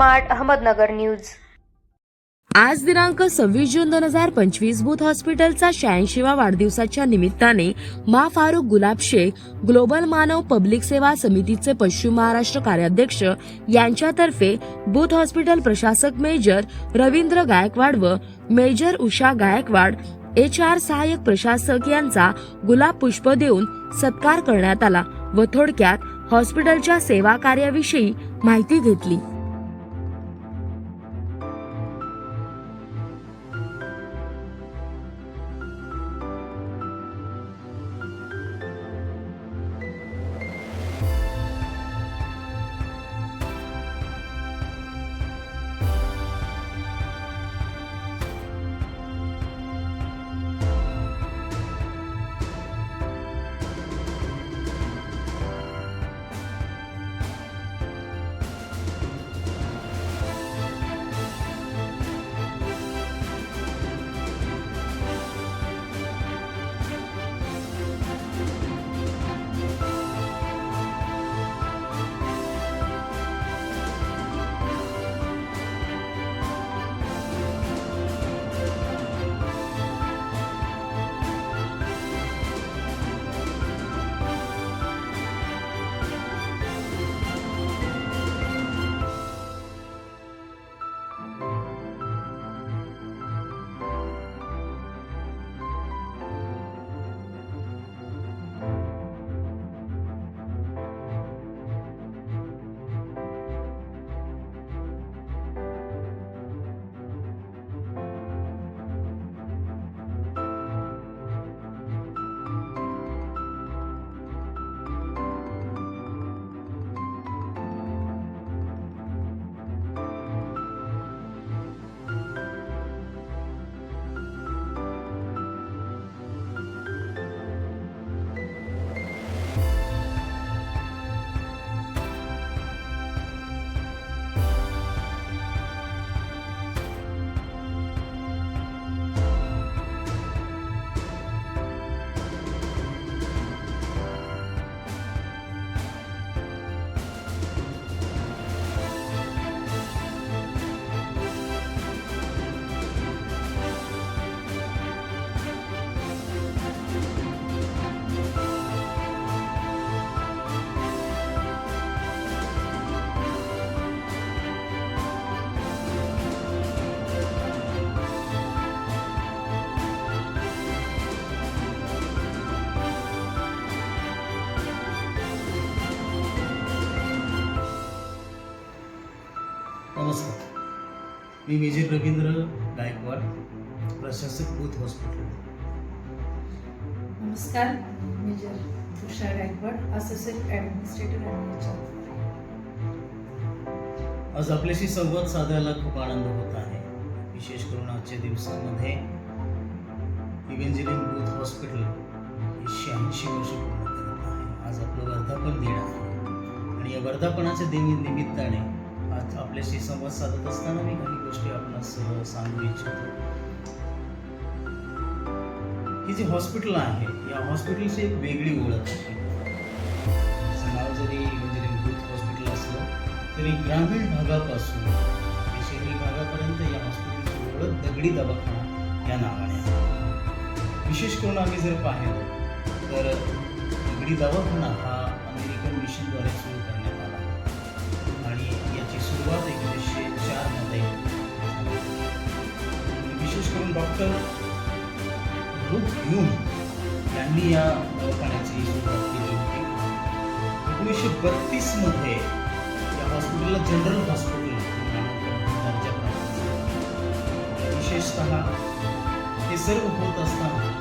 Smart Ahmednagar news. आज दिनांक सव्वीस जून दोन हजार पंचवीस बुथ हॉस्पिटलचा शहाऐंशीवा वाढदिवसाच्या निमित्ताने मा फारुख गुलाब शेख ग्लोबल मानव पब्लिक सेवा समितीचे पश्चिम महाराष्ट्र कार्याध्यक्ष यांच्यातर्फे बुथ हॉस्पिटल प्रशासक मेजर रवींद्र गायकवाड व major Usha Gaikwad H R सहाय्यक प्रशासक यांचा गुलाब पुष्प देऊन सत्कार करण्यात आला व थोडक्यात हॉस्पिटलच्या सेवा कार्याविषयी माहिती घेतली. नमस्कार. मी मेजर रवींद्र गायकवाड प्रशासक बूथ हॉस्पिटल. नमस्कार major Tushar Gaikwad assistant administrator administrator आज आपल्याशी संवाद साधायला खूप आनंद होत आहे. विशेष करून आजच्या दिवसामध्ये इव्हेंजलिंग बूथ हॉस्पिटल हे शहाऐंशी वर्ष पूर्ण करत आहे. आज आपलं वर्धापन दिन आहे. आणि या वर्धापनाच्या दिन निमित्ताने आज आपल्याशी संवाद साधत असताना मी काही गोष्टी आपणास सांगू इच्छितो. ही जी हॉस्पिटल आहे या हॉस्पिटलची एक वेगळी ओळख आहे. नाव जरी म्हणजे बूथ हॉस्पिटल असलं तरी ग्रामीण भागापासून शहरी भागापर्यंत या हॉस्पिटलची ओळख दगडी दवाखाना या नावाने आहे. विशेष करून आम्ही जर पाहिलं तर दगडी दवाखाना हा अमेरिकन मिशनद्वारे सुरू डॉक्टर रुथ ह्यूम यांनी या दवाखान्याची सुरुवात केली होती. एकोणीसशे बत्तीसमध्ये या हॉस्पिटलला जनरल हॉस्पिटल विशेषतः हे सर्व होत असताना